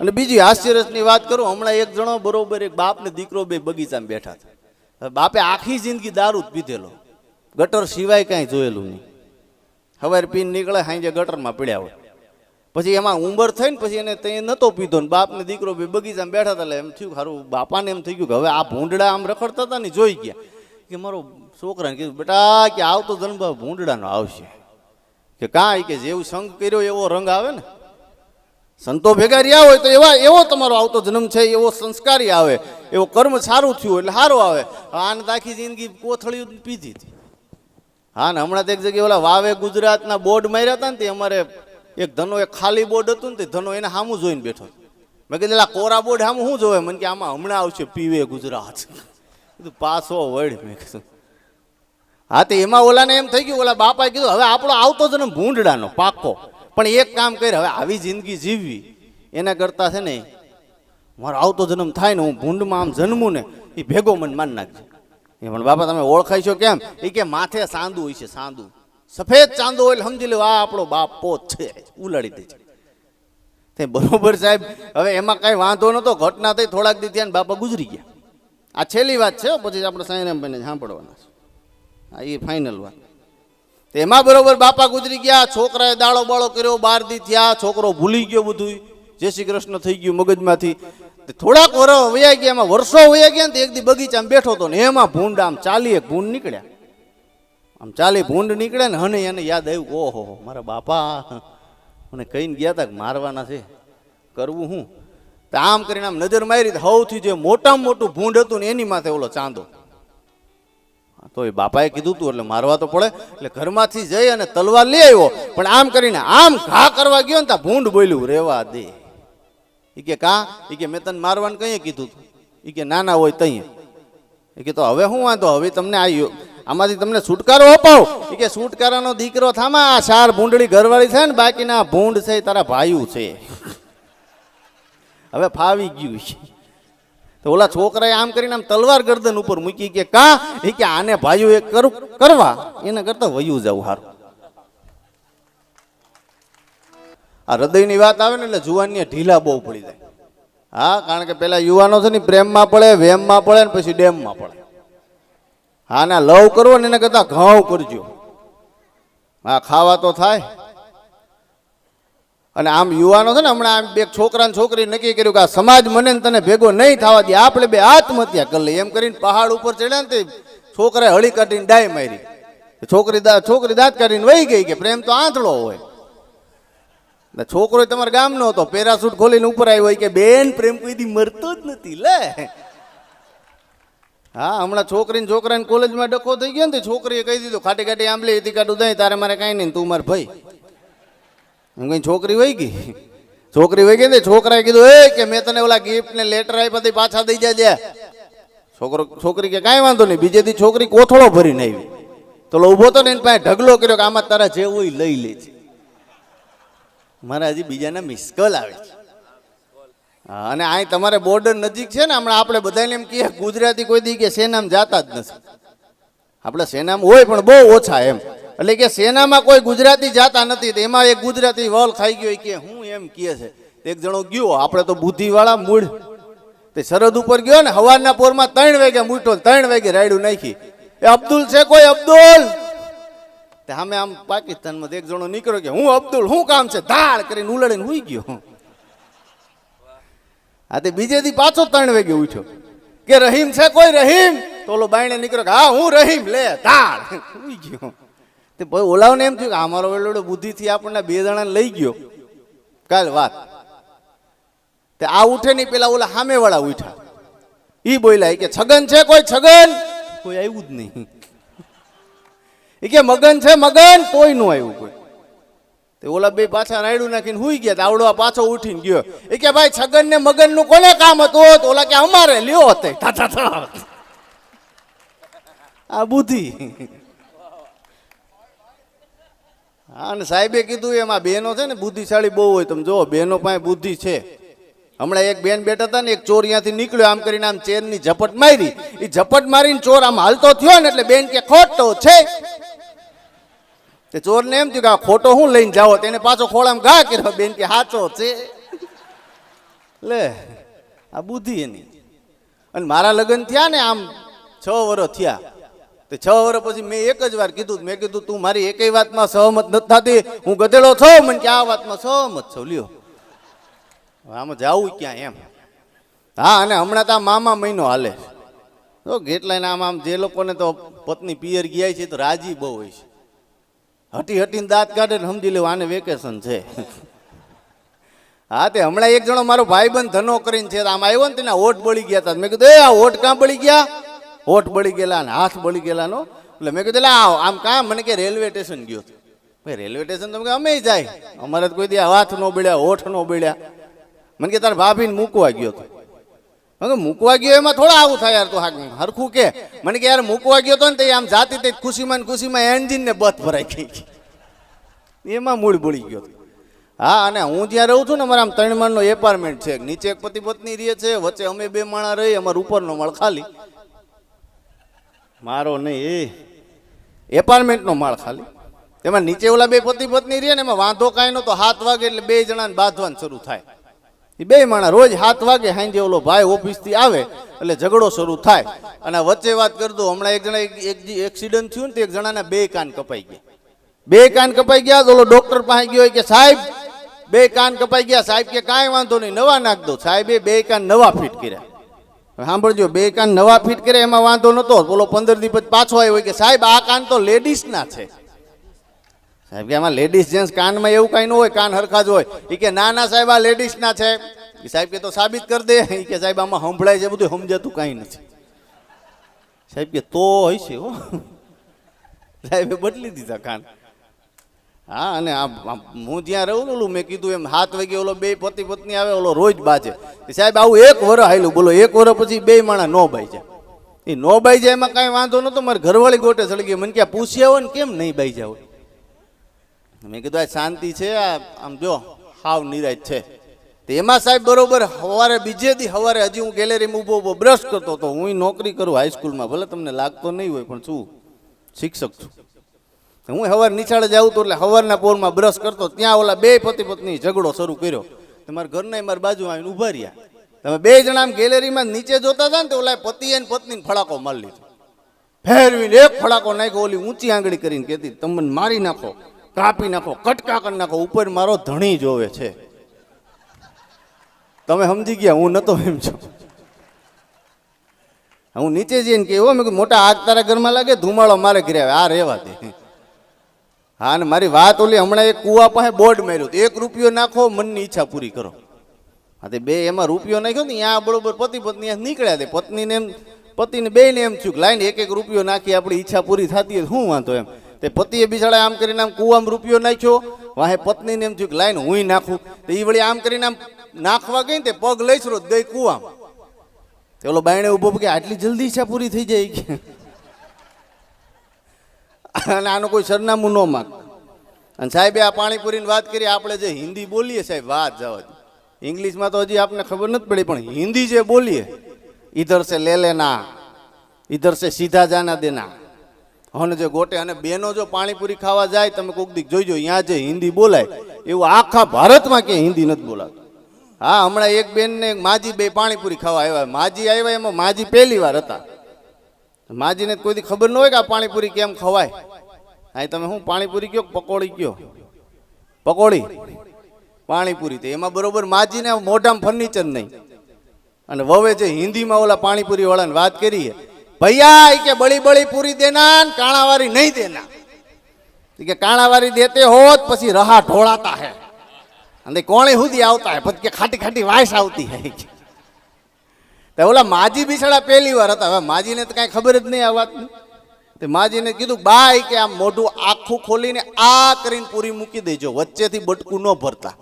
અને બીજી હાસ્યરસની વાત કરું, હમણાં એક જણો બરોબર એક બાપ ને દીકરો બે બગીચામાં બેઠા હતા બાપે આખી જિંદગી દારૂ જ પીધેલો. ગટર સિવાય કાંઈ જોયેલું નહીં. હવાર પીન નીકળે સાંજે ગટરમાં પડ્યા હોય. પછી એમાં ઉંમર થઈને પછી એને ત્યાં નહોતો પીધો ને બાપ ને દીકરો બે બગીચામાં બેઠા હતા એટલે એમ થયું સારું બાપાને એમ થઈ ગયું કે હવે આ ભૂંડડા આમ રખડતા હતા ને જોઈ ગયા. કે મારો છોકરાને કીધું, બેટા કે આવતો જન્મ ભૂંડડાનો આવશે. કે કાંઈ કે જેવું સંગ કર્યો એવો રંગ આવે ને સંતો ભેગા રહ્યા હોય તો એવા એવો તમારો આવતો જન્મ છે, એવો સંસ્કારી આવે, એવો કર્મ સારું થયું એટલે સારું આવે. આને આખી જિંદગી કોથળીઓ પીધી હતી. હા, ને હમણાં તો એક જગ્યાએ ઓલા વાવે ગુજરાતના બોર્ડ માર્યા હતા ને તે અમારે એક ધનો એક ખાલી બોર્ડ હતું ને તે ધનો એને સામું જોઈને બેઠો મેં કીધું, "એલા, કોરા બોર્ડ સામું શું જોવે? મને કે, આમાં હમણાં આવશે પીવે ગુજરાત. કીધું પાસો વડ મેં કીધું, હા, તે એમાં ઓલાને એમ થઈ ગયું, ઓલા બાપાએ કીધું, હવે આપણો આવતો જન્મ ભૂંડડાનો, પાકો. પણ એક કામ કરે હવે આવી જિંદગી જીવવી, એના કરતા છે ને, મારો આવતો જન્મ થાય ને હું ભૂંડમાં આમ જન્મું ને, એ ભેગો મને માન નાખજો. એ પણ બાપા, તમે ઓળખાય છો કેમ? એ કે માથે સાંદું હોય છે, સાંદું. સફેદ ચાંદો હોય સમજી લો, આ આપણો બાપ પોત છે, ઉલાડી દે છે. તે બરોબર સાહેબ, હવે એમાં કાંઈ વાંધો નતો ઘટના થઈ, થોડાક દી ત્યાં બાપા ગુજરી ગયા. આ છેલ્લી વાત છે પછી આપણે સાંઈરામભાઈને સાંભળવાના છે. આ એ ફાઇનલ વાત. એમાં બરોબર બાપા ગુજરી ગયા, છોકરાએ દાળો બાળો કર્યો, બાર દી થયા, છોકરો ભૂલી ગયો બધું જય શ્રી કૃષ્ણ થઈ ગયું મગજમાંથી. થોડાક વરસ વયા ગયા, એમાં વર્ષો વયા ગયા ને એક દી બગીચામાં બેઠો હતો ને એમાં ભૂંડ આમ ચાલી એક ભૂંડ નીકળ્યા. આમ ચાલી ભૂંડ નીકળે ને હને એને યાદ આવ્યું, ઓહો, મારા બાપા. મને કહીને ગયા હતા મારવાના છે, કરવું હું? તો આમ કરીને આમ નજર મારી સૌથી જે મોટામાં મોટું ભૂંડ હતું ને એની માથે ઓલો ચાંદો. તો એ બાપાએ કીધું તું, એટલે મારવા તો પડે. એટલે ઘરમાંથી જઈ અને તલવાર લઈ આવ્યો. પણ આમ કરીને આમ ઘા કરવા ગયો ને ત્યાં ભૂંડ બોલ્યું, રેવા દે. એ કે, કા? એ કે, મેં તને મારવાનું કઈ કીધું હતું એ કે, નાના હોય તઈ એ કે, તો હવે શું વાંધો? હવે તમને આ આમાંથી તમને છુટકારો અપાવ. એ કે, છુટકારાનો દીકરો થામા આ ચાર ભૂંડળી ઘરવાળી છે ને, બાકીના ભૂંડ છે તારા ભાઈઓ છે. હવે ફાવી ગયું છે. તો ઓલા છોકરાએ આમ કરીને આમ તલવાર ગરદન ઉપર મૂકી કે, કા? એ કે, આને ભાઈઓ કરું, કરવા. એના કરતા વયું જવું હારું. આ હૃદયની વાત આવે ને એટલે જુવાનની ઢીલા બહુ પડી જાય. હા, કારણ કે પેલા યુવાનો છે ને પ્રેમમાં પડે, વેમમાં પડે ને પછી ડેમમાં પડે. હા, ના લવ કરવો ને એના કરતા ઘઉં કરજો. હા, ખાવા તો થાય. અને આમ યુવાનો છે ને હમણાં આમ બે છોકરા ને છોકરી નક્કી કર્યું કે આ સમાજ મને તને ભેગો નહીં થવા દે, આપણે બે આત્મહત્યા કરી લઈએ. એમ કરીને પહાડ ઉપર ચડ્યા ને તે છોકરાએ હળી કાઢીને ડાય મારી. છોકરી છોકરી દાંત કાઢીને વહી ગઈ કે પ્રેમ તો આંધળો હોય. ને છોકરો તમારા ગામનો હતો, પેરાસૂટ ખોલીને ઉપર આવ્યો હોય કે બેન, પ્રેમ કોઈ મરતો જ નથી, લે. હા, હમણાં છોકરીને છોકરાને કોલેજમાં ડખો થઈ ગયો ને છોકરીએ કહી દીધું, ખાટી ખાટી આંબલી હતી, કાઢું દઈ તારે મારે કાંઈ નહીં તું મારે ભાઈ. એમ કઈ છોકરી વહી ગઈ? છોકરી વહી ગઈ ને છોકરાએ કીધું, એ, કે મેં તને ઓલા ગિફ્ટ ને લેટર આપ્યા પાછા દઈ જાય છોકરો, છોકરી કે, કાંઈ વાંધો નહીં, બીજે દી છોકરી કોથળો ભરીને આવી. તો ઊભો તો ને એની પાસે ઢગલો કર્યો કે, આમાં તારા જેવું હોય લઈ લેજે. મારા હજી બીજાના મિસ કોલ આવે છે. અને અહીં તમારે બોર્ડર નજીક છે ને, હમણાં આપણે બધાને એમ કહીએ, ગુજરાતી કોઈ દી કે સેનામાં જાતા જ નથી. આપણે સેનામાં હોય પણ બહુ ઓછા એમ. એટલે કે સેનામાં કોઈ ગુજરાતી જાતા નથી એમાં એક ગુજરાતી વલ ખાઈ ગયો કે હું એમ કહે છે. એક જણો ગયો, આપણે તો બુદ્ધિવાળા મૂળ. તે સરહદ ઉપર ગયો ને, હવારના પોરમાં ત્રણ વાગે મૂઠો ત્રણ વાગે રાયડું નાખી. એ અબ્દુલ છે કોઈ અબ્દુલ? તે સામે આમ પાકિસ્તાનમાં એક જણો નીકળ્યો કે, હું અબ્દુલ શું કામ છે? ધાડ કરીને ઉલડીને હુઈ ગયો. હા તે બીજે દી પાછો ત્રણ વાગે ઉઠ્યો. કે રહીમ છે કોઈ રહીમ? તો ઓલો બાયણે નીકળ્યો કે, હા, હું રહીમ, લે, ધાડ. ઉઈ ગયો. તે ભાઈ ઓલાવને એમ થયું કે અમારો વેલોડો બુદ્ધિથી આપણને બે જણાને લઈ ગયો. કાલ વાત. તે આ ઉઠે નહીં, પેલા ઓલા સામે વાળા ઉઠ્યા. એ બોલ્યા કે છગન છે કોઈ છગન? કોઈ આવ્યું જ નહીં. એ કે, મગન છે મગન? કોઈ નું આવ્યું કોઈ. તે ઓલા બે પાછા રાયડું નાખીને હુઈ ગયા. આવડો આ પાછો ઉઠીને ગયો. એ કે, ભાઈ, છગન ને મગનનું કોને કામ હતું? તો ઓલા કે, અમારે લ્યો હતે. આ બુદ્ધિ. હા, અને સાહેબે કીધું એમાં બહેનો છે ને, બુદ્ધિશાળી બહુ હોય. તમે જુઓ, બહેનો પાસે બુદ્ધિ છે. હમણાં એક બેન બેઠા હતા ને, એક ચોર અહીંયાથી નીકળ્યો, આમ કરીને આમ ચેનની ઝપટ મારી. એ ઝપટ મારીને ચોર આમ હાલતો થયો ને, એટલે બેન કે, ખોટો છે. તે ચોરને એમ થયું કે, આ ખોટો હું લઈને જાઓ તેને પાછો ખોળામાં ઘા કર્યો. બેન કે સાચો છે. લે, આ બુદ્ધિ એની. અને મારા લગ્ન થયા ને, આમ છ વર્ષ થયા. તે છ વર્ષ પછી મેં એક જ વાર કીધું મેં કીધું, તું મારી એકેય વાતમાં સહમત નથી થતી. હું ગધેડો છો, મને કે આ વાતમાં સહમત છો. લ્યો. આમાં જાવું ક્યાં એમ? હા, અને હમણાં તો મામા મહિનો હાલે તો કેટલાય આમ આમ જે લોકોને તો પત્ની પિયર ગયા છે તો રાજી બહુ હોય છે. હટી હટીને દાંત કાઢે ને સમજી લેવું, આને વેકેશન છે. હા, તે હમણાં એક જણો મારો ભાઈબંધ ધનો કરીને છે આમ આવ્યો ને તેના ઓટ બળી ગયા હતા. મેં કીધું, એ, આ ઓટ કાં બળી ગયા? ઓઠ બળી ગયેલા ને હાથ બળી ગયેલા નો એટલે મેં કીધું "લા, આવ. આમ કાં મને કે રેલવે સ્ટેશન ગયો ભાઈ રેલવે સ્ટેશન તમે અમે જાય. અમારે કોઈ દી હાથ નો બળ્યા હોઠ નો બળ્યા. મને કે તારા ભાભીને મૂકવા ગયો હતો મને મૂકવા ગયો? એમાં થોડા આવું થાય યાર તો હા હરખું કે. મને કે યાર મૂકવા ગયો તો ને તે આમ જાતી તે ખુશીમાં ને ખુશીમાં એન્જિન ને બથ ભરાઈ ગઈ એમાં મૂળ બળી ગયો હતો. હા અને હું જ્યાં રહું છું ને અમારા આમ ત્રણ માળનો એપાર્ટમેન્ટ છે. નીચે એક પતિ પત્ની રહે છે વચ્ચે અમે બે માણા રહી અમારા ઉપરનો માળ ખાલી. મારો નહીં. એપાર્ટમેન્ટનો માળ ખાલી. એમાં નીચે ઓલા બે પતિ પત્ની રહે ને, એમાં વાંધો કાંઈ નતો હાથ વાગે એટલે બે જણાને બાંધવાનું શરૂ થાય. એ બે માણા રોજ હાથ વાગે સાંજે ઓલો ભાઈ ઓફિસથી આવે એટલે ઝઘડો શરૂ થાય. અને વચ્ચે વાત કરી હમણાં એક જણા એક એક એક્સિડન્ટ થયું ને તો એક જણાના બે કાન કપાઈ ગયા. બે કાન કપાઈ ગયા તો ઓલો ડોક્ટર પાસે ગયો કે, સાહેબ, બે કાન કપાઈ ગયા. સાહેબ કે, કાંઈ વાંધો નહીં, નવા નાખ દો. સાહેબે બે કાન નવા ફિટ કર્યા. સાંભળજો, બે કાન નવા ફિટ કરે, એમાં વાંધો નતો. બોલો, પંદર દી પછી પાછો આવ્યો કે, સાહેબ, આ કાન તો લેડીઝના છે. સાહેબ, કે આમાં લેડીઝ જેન્ટ્સ કાનમાં એવું કાંઈ ન હોય, કાન હરખા જ હોય. એ કે, ના ના, સાહેબ, આ લેડીઝના છે. એ સાહેબ કે, તો સાબિત કરી દે. એ કે, સાહેબ, આમાં સંભળાય છે બધું, સમજાતું કાંઈ નથી. સાહેબ કે, તો હોય છે હો. સાહેબે બદલી દીધા કાન. હા, અને આ હું જ્યાં રહું ને ઓલું મેં કીધું એમ હાથ વાગે ઓલો બે પતિ પત્ની આવે, ઓલો રોજ બાજે. સાહેબ, આવું એક વર હાલ્યું. બોલો, એક વર પછી બે માણા નો બાઈ જાય. એ નો બાઈ જાય એમાં કાંઈ વાંધો નતો મારે ઘરવાળી ગોટે ચડી ગઈ. મને કે આ પૂછ્યા હોય ને કેમ નહીં બાઈ જાવ મેં કીધું, આ શાંતિ છે, આ આમ જો, હાવ નિરાજ છે. એમાં સાહેબ બરોબર સવારે બીજે દી સવારે હજી હું ગેલેરીમાં ઊભો ઊભો બ્રશ કરતો હતો. હું નોકરી કરું હાઈસ્કૂલમાં ભલે તમને લાગતો નહીં હોય, પણ શું? શિક્ષક છું. હું સવાર નિશાળે જાઉં તો એટલે હવારના પોરમાં બ્રશ કરતો, ત્યાં ઓલા બે પતિ પત્ની ઝઘડો શરૂ કર્યો. તમારા ઘરના મારી બાજુ આવીને ઊભા રહ્યા. તમે બે જણા આમ ગેલેરીમાં નીચે જોતા હતા ને તો ઓલા પતિએ ને પત્નીને ફડાકો મારી લીધો. ફેરવીને એક ફડાકો નાખ્યો, ઓલી ઊંચી આંગળી કરીને કહેતી તમને મારી નાખો, કાપી નાખો, કટકા કરી નાખો, ઉપર મારો ધણી જોવે છે. તમે સમજી ગયા, હું નતો એમ છું. હું નીચે જઈને કે એવો મેં મોટા આગ તારા ઘરમાં લાગે, ધુમાડો મારે ઘરે આવે. આ રહેવા દે. હા ને મારી વાત ઓલી હમણાં એક કુવા પાસે બોર્ડ માર્યું. એક રૂપિયો નાખો, મનની ઈચ્છા પૂરી કરો. હા, તે બે એમાં રૂપિયો નાખ્યો ને, ત્યાં બરોબર પતિ પત્ની નીકળ્યા તે. પત્નીને એમ પતિને ને એમ થયું લાઈને એક એક રૂપિયો નાખી, આપણી ઈચ્છા પૂરી થતી હોય શું વાંધો એમ. તે પતિએ બિચારા આમ કરીને આમ કુવામાં રૂપિયો નાખ્યો, વાહે પત્નીને એમ થયું કે લાઈન હું નાખું. તો એ વળી આમ કરીને આમ નાખવા ગઈ ને તે પગ લઈશ રોજ ગઈ કુવામાં. તે ઓલો બાયણે ઊભો કે આટલી જલ્દી ઈચ્છા પૂરી થઈ જાય કે. અને આનું કોઈ સરનામું ન માગ. અને સાહેબે આ પાણીપુરીની વાત કરી, આપણે જે હિન્દી બોલીએ સાહેબ, વાત જવા ઇંગ્લિશમાં તો હજી આપને ખબર નથી પડી, પણ હિન્દી જે બોલીએ ઇધર સે લે લેના ઇધર સે સીધા જાના દેના. અને જે ગોટે, અને બેનો જો પાણીપુરી ખાવા જાય, તમે કોક દીક જોઈજો અહીંયા જે હિન્દી બોલાય, એવું આખા ભારતમાં ક્યાંય હિન્દી નથી બોલાતું. હા, હમણાં એક બેનને માજી બે પાણીપુરી ખાવા આવ્યા. માજી આવ્યા એમાં માજી પહેલી વાર હતા. માજીને કોઈ દી ખબર ન હોય કે આ પાણીપુરી કેમ ખવાય. અહીં તમે શું પાણીપુરી કયો પકોડી કયો? પકોડી. પાણીપુરી તે એમાં બરોબર માજીને મોઢામાં ફર્નિચર નહીં. અને વવે જે હિન્દીમાં ઓલા પાણીપુરી વાળાને વાત કરીએ, ભૈયા કે બળી બળી પૂરી દેના કાણાવારી નહીં દેના કે કાણાવારી દેતે હોત, પછી રહા ઢોળાતા હે. અને કોણે સુધી આવતા હે? પછી કે ખાટી ખાટી વાયસ આવતી હે. તો ઓલા માજી બિછડા પહેલી વાર હતા. હવે માજીને તો કાંઈ ખબર જ નહીં આ વાતની. તે માજીને કીધું બાય કે આમ મોઢું આખું ખોલીને આ કરીને પૂરી મૂકી દેજો. વચ્ચેથી બટકું ન ભરતા.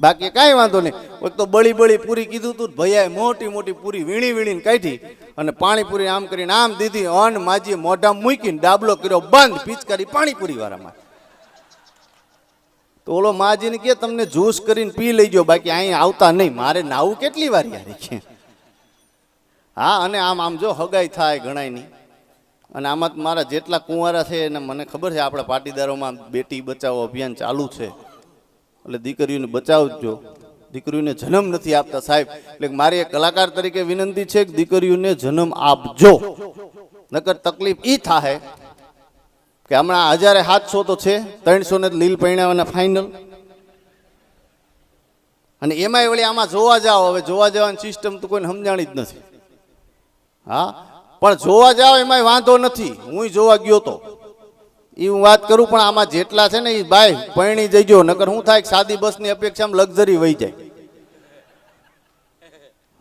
બાકી કાંઈ વાંધો નહીં. એક તો બળી બળી પૂરી કીધું તું ભૈયાએ મોટી મોટી પૂરી વીણી વીણીને કાઢી અને પાણીપુરી આમ કરીને આમ દીધી અન માજીએ મોઢામાં મૂકીને ડાબલો કર્યો બંધ, પિચકારી પાણીપુરી વાળામાં તો ઓલો માજીને કે તમને જ્યુસ કરીને પી લઈ ગયો બાકી અહીં આવતા નહીં. મારે નાવું કેટલી વાર યાર કે. હા, અને આમ આમ જો હગાઈ થાય ગણાય નહીં અને આમાં મારા જેટલા કુંવારા છે એને મને ખબર છે, આપણા પાટીદારોમાં બેટી બચાવો અભિયાન ચાલુ છે. એટલે દીકરીઓને બચાવજો. દીકરીઓને જન્મ નથી આપતા સાહેબ. એટલે મારી એક કલાકાર તરીકે વિનંતી છે કે દીકરીઓને જન્મ આપજો. નકર તકલીફ ઈ થાય કે હમણાં હજારે સાતસો તો છે, ત્રણસો ને લીલ પૈણાવાના ફાઇનલ અને એમાંય વળી આમાં જોવા જાઓ. હવે જોવા જવાની સિસ્ટમ તો કોઈને સમજાણી જ નથી. હા? પણ જોવા જાઓ એમાંય વાંધો નથી. હું જોવા ગયો તો. એ હું વાત કરું પણ આમાં જેટલા છે ને એ બાય પરણી જઈજો નકર હું થાય સાદી બસની અપેક્ષામાં લક્ઝરી વહી જાય.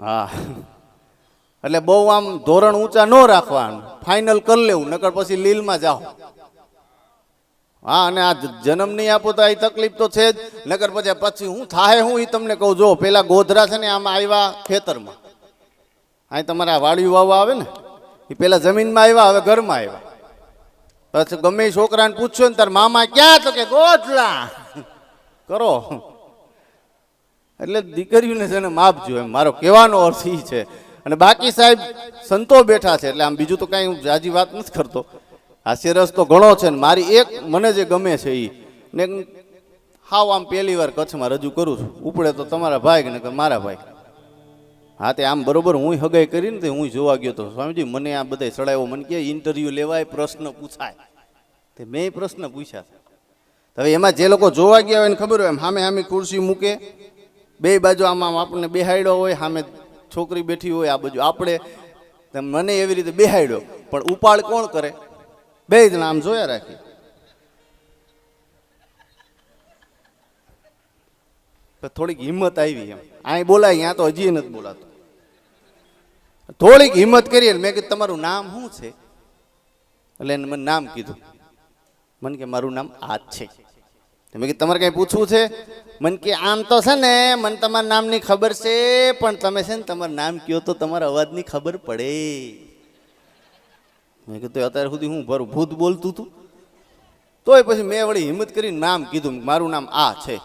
હા. એટલે બહુ આમ ધોરણ ઊંચા ન રાખવાનું. ફાઇનલ કરી લેવું, નકર પછી લીલમાં જાઓ. હા, અને આ જન્મ નહીં આપો તો આ તકલીફ તો છે જ. નકર પછી પછી હું થાય હું એ તમને કહું. જો, પેલા ગોધરા છે ને આમાં આવ્યા ખેતરમાં. અહીં તમારા વાળિયું વાવવા આવે ને એ પેલા જમીનમાં આવ્યા, હવે ઘરમાં આવ્યા. પછી ગમે છોકરાને પૂછ્યો ને, તાર મામા ક્યાં તો કે ગોધરા કરો. એટલે દીકરીઓને છે ને માપજો એમ. મારો કહેવાનો અર્થ એ છે. અને બાકી સાહેબ, સંતો બેઠા છે, એટલે આમ બીજું તો કાંઈ હું જાજી વાત નથી કરતો. હાસ્યરસ તો ઘણો છે ને, મારી એક મને જે ગમે છે એ ને હાવ આમ પહેલી વાર કચ્છમાં રજૂ કરું છું. ઉપડે તો તમારા ભાઈ ને મારા ભાઈ. હા, તે આમ બરોબર હું હગાઈ કરીને તે હું જોવા ગયો તો, સ્વામીજી, મને આ બધા ચડાવ્યો મને કે ઇન્ટરવ્યુ લેવાય, પ્રશ્ન પૂછાય. તે મેં પ્રશ્ન પૂછ્યા હવે એમાં જે લોકો જોવા ગયા હોય એને ખબર હોય, એમ સામે સામે ખુરશી મૂકે, બે બાજુ આમ આમ આપણને બેહાડ્યો હોય સામે છોકરી બેઠી હોય, આ બાજુ આપણે મને એવી રીતે બેહાડ્યો પણ ઉપાડ કોણ કરે? બે જણા આમ જોયા રાખી. તો થોડીક હિંમત આવી એમ. અહીં બોલાય ત્યાં તો હજી નથી બોલાતું. થોડીક હિંમત કરી મેં કીધું, તમારું નામ શું છે? એટલે એને મને નામ કીધું. મને કે, મારું નામ આ જ છે મેં કીધું, તમારે કંઈ પૂછવું છે? મને કે, આમ તો છે ને, મને તમારા નામની ખબર છે, પણ તમે છે ને તમારું નામ કયો તો તમારા અવાજની ખબર પડે. મેં કીધું અત્યારે સુધી હું ભરું, ભૂત બોલતું હતું તોય પછી મેં વળી હિંમત કરીને નામ કીધું, મારું નામ આ છે.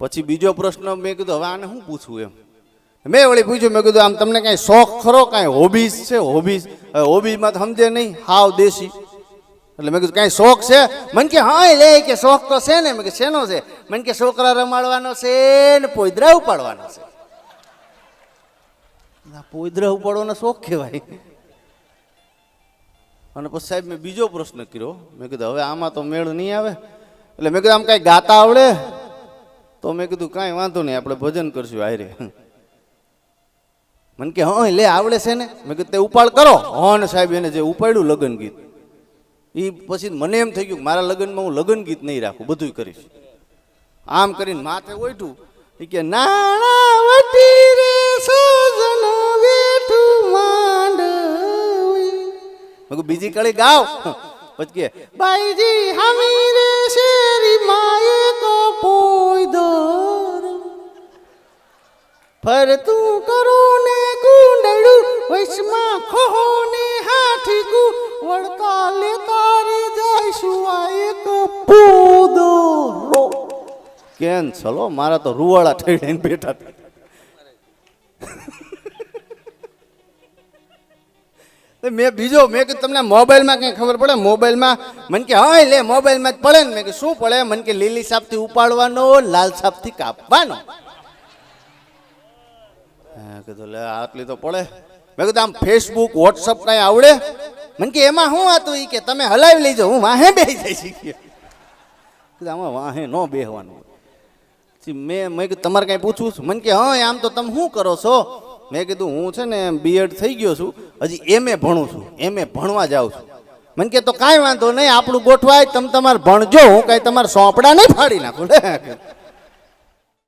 પછી બીજો પ્રશ્ન મેં કીધું, હવે આને શું પૂછવું એમ? મેં વળી પૂછ્યું, મેં કીધું, આમ તમને કાંઈ શોખ ખરો? કાંઈ હોબીઝ છે? હોબીઝ હોબીઝમાં તો સમજે નહીં, હાવ દેશી. એટલે મેં કીધું, કાંઈ શોખ છે? મને કે, હા લે કે શોખ તો છે ને. મેં કે શેનો છે? મને કે, છોકરા રમાડવાનો છે ને પોઈદરા ઉપાડવાનો છે. પોઈદરા ઉપાડવાનો શોખ કહેવાય. અને પછી સાહેબ મેં બીજો પ્રશ્ન કર્યો. મેં કીધું, હવે આમાં તો મેળ નહીં આવે. એટલે મેં કીધું, આમ કાંઈ ગાતા આવડે? તો મેં કીધું, કાંઈ વાંધો નહીં, આપણે ભજન કરશું આયરે મને કે, હા, લે, આવડે છે ને? મેં કીધું, તે ઉપાડ કરો. હં સાહેબ એને જે ઉપાડ્યું લગ્ન ગીત એ પછી મને એમ થઈ ગયું મારા લગ્નમાં હું લગ્ન ગીત નહીં રાખું બધું કરીશ. આમ કરીને માથે ઓઈઠું એ કે નાણાવટી રે સોજન વેઠું માંડવી. મેં બીજી કળી ગાવ. પછી કે, બાઈજી, હમી રે ફરતું કરું ને ગુંડળું વૈશમાં ખોહો ને હાથી ગુ વળકા લે તારે જઈશું આ એક પૂદો કેન ચલો, મારા તો રૂવાળા ઠેડીને બેઠા હતા તો મેં બીજો, મેં કીધું તમને મોબાઈલમાં કંઈ ખબર પડે? મોબાઈલમાં મને કે હા લે, મોબાઈલમાં જ પડે ને. મેં કીધું, શું પડે? મને કે, લીલી સાપથી ઉપાડવાનો, લાલ સાપથી કાપવાનો. હા, કીધું લે આટલી તો પડે. મેં કીધું આમ ફેસબુક વોટ્સઅપ કાંઈ આવડે? મને કે એમાં શું હતું એ કે તમે હલાવી લેજો હું વાહે બે જઈ શીખી કીધું આમાં વાહે ન બેહવાનું. મેં મેં કીધું તમારે કાંઈ પૂછવું છું? મને કે હા આમ તો તમે શું કરો છો? મેં કીધું હું છે ને બીએડ થઈ ગયો છું હજી એમએ ભણું છું એમએ ભણવા જાઉં છું. મને કે તો કાંઈ વાંધો નહીં આપણું ગોઠવાય તમે તમારે ભણજો હું કાંઈ તમારા સોંપડા નહીં ફાડી નાખું.